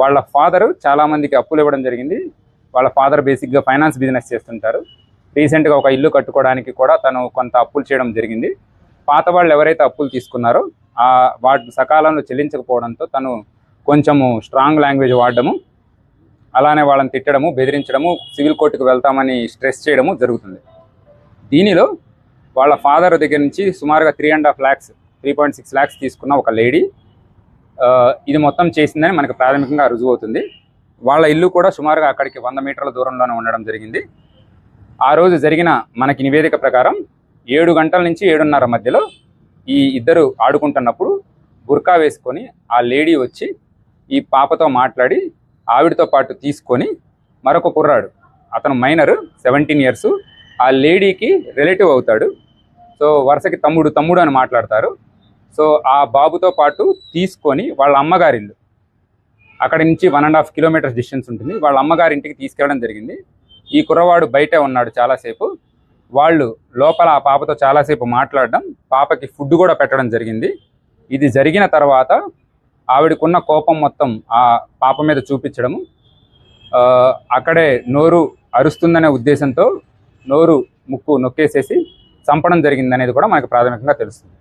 వాళ్ళ ఫాదర్ చాలామందికి అప్పులు ఇవ్వడం జరిగింది. వాళ్ళ ఫాదర్ బేసిక్గా ఫైనాన్స్ బిజినెస్ చేస్తుంటారు. రీసెంట్గా ఒక ఇల్లు కట్టుకోవడానికి కూడా తను కొంత అప్పులు చేయడం జరిగింది. పాత వాళ్ళు ఎవరైతే అప్పులు తీసుకున్నారో ఆ వాటి సకాలంలో చెల్లించకపోవడంతో తను కొంచెము స్ట్రాంగ్ లాంగ్వేజ్ వాడడము అలానే వాళ్ళని తిట్టడము బెదిరించడము సివిల్ కోర్టుకు వెళ్తామని స్ట్రెస్ చేయడము జరుగుతుంది. దీనిలో వాళ్ళ ఫాదర్ దగ్గర నుంచి సుమారుగా three and half lakhs three point six lakhs తీసుకున్న ఒక లేడీ ఇది మొత్తం చేసిందని మనకు ప్రాథమికంగా రుజువు అవుతుంది వాళ్ళ ఇల్లు కూడా సుమారుగా అక్కడికి వంద మీటర్ల దూరంలోనే ఉండడం జరిగింది. ఆ రోజు జరిగిన మనకి నివేదిక ప్రకారం ఏడు గంటల నుంచి ఏడున్నర మధ్యలో ఈ ఇద్దరు ఆడుకుంటున్నప్పుడు బుర్కా వేసుకొని ఆ లేడీ వచ్చి ఈ పాపతో మాట్లాడి ఆవిడతో పాటు తీసుకొని మరొక కుర్రాడు అతను మైనర్ సెవెంటీన్ ఇయర్స్ ఆ లేడీకి రిలేటివ్ అవుతాడు. సో వరుసకి తమ్ముడు తమ్ముడు అని మాట్లాడతారు. సో ఆ బాబుతో పాటు తీసుకొని వాళ్ళ అమ్మగారి ఇల్లు. అక్కడి నుంచి one and half kilometres distance ఉంటుంది. వాళ్ళ అమ్మగారి ఇంటికి తీసుకెళ్ళడం జరిగింది. ఈ కుర్రవాడు బయటే ఉన్నాడు చాలాసేపు. వాళ్ళు లోపల ఆ పాపతో చాలాసేపు మాట్లాడడం పాపకి ఫుడ్ కూడా పెట్టడం జరిగింది. ఇది జరిగిన తర్వాత ఆవిడకున్న కోపం మొత్తం ఆ పాప మీద చూపించడము. అక్కడే నోరు అరుస్తుందనే ఉద్దేశంతో నోరు ముక్కు నొక్కేసేసి చంపడం జరిగింది అనేది కూడా మనకు ప్రాథమికంగా తెలుస్తుంది.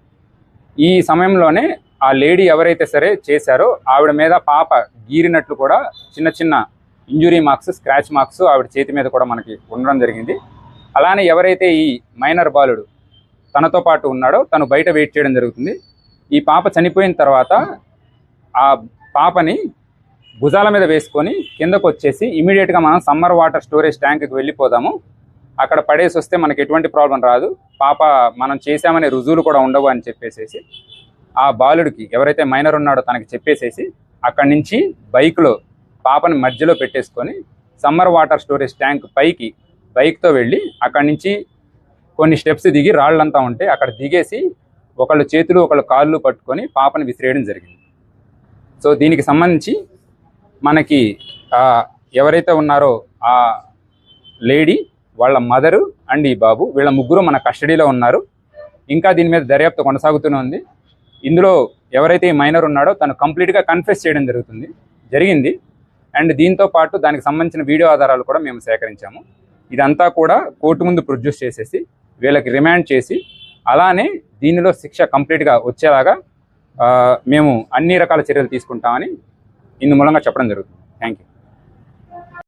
ఈ సమయంలోనే ఆ లేడీ ఎవరైతే సరే చేశారో ఆవిడ మీద పాప గీరినట్లు కూడా చిన్న చిన్న ఇంజురీ మార్క్స్ స్క్రాచ్ మార్క్స్ ఆవిడ చేతి మీద కూడా మనకి ఉండడం జరిగింది. అలానే ఎవరైతే ఈ మైనర్ బాలుడు తనతో పాటు ఉన్నాడో తను బయట వెయిట్ చేయడం జరుగుతుంది. ఈ పాప చనిపోయిన తర్వాత ఆ పాపని భుజాల మీద వేసుకొని కిందకు వచ్చేసి ఇమీడియట్గా మనం సమ్మర్ వాటర్ స్టోరేజ్ ట్యాంక్కి వెళ్ళిపోదాము. అక్కడ పడేసి వస్తే మనకి ఎటువంటి ప్రాబ్లం రాదు. పాప మనం చేశామనే రుజువులు కూడా ఉండవు అని చెప్పేసేసి ఆ బాలుడికి ఎవరైతే మైనర్ ఉన్నాడో తనకి చెప్పేసేసి అక్కడి నుంచి బైక్లో పాపని మధ్యలో పెట్టేసుకొని సమ్మర్ వాటర్ స్టోరేజ్ ట్యాంక్ పైకి బైక్తో వెళ్ళి అక్కడి నుంచి కొన్ని స్టెప్స్ దిగి రాళ్ళంతా ఉంటే అక్కడ దిగేసి ఒకళ్ళు చేతులు ఒకళ్ళు కాళ్ళు పట్టుకొని పాపని విసిరేయడం జరిగింది. సో దీనికి సంబంధించి మనకి ఎవరైతే ఉన్నారో ఆ లేడీ వాళ్ళ మదరు అండ్ ఈ బాబు వీళ్ళ ముగ్గురు మన కస్టడీలో ఉన్నారు. ఇంకా దీని మీద దర్యాప్తు కొనసాగుతూనే ఉంది. ఇందులో ఎవరైతే ఈ మైనర్ ఉన్నాడో తను కంప్లీట్గా కన్ఫెస్ చేయడం జరుగుతుంది. జరిగింది. అండ్ దీంతో పాటు దానికి సంబంధించిన వీడియో ఆధారాలు కూడా మేము సేకరించాము. ఇదంతా కూడా కోర్టు ముందు ప్రొడ్యూస్ చేసేసి వీళ్ళకి రిమాండ్ చేసి అలానే దీనిలో శిక్ష కంప్లీట్గా వచ్చేలాగా మేము అన్ని రకాల చర్యలు తీసుకుంటామని ఇందు మూలంగా చెప్పడం జరుగుతుంది. Thank you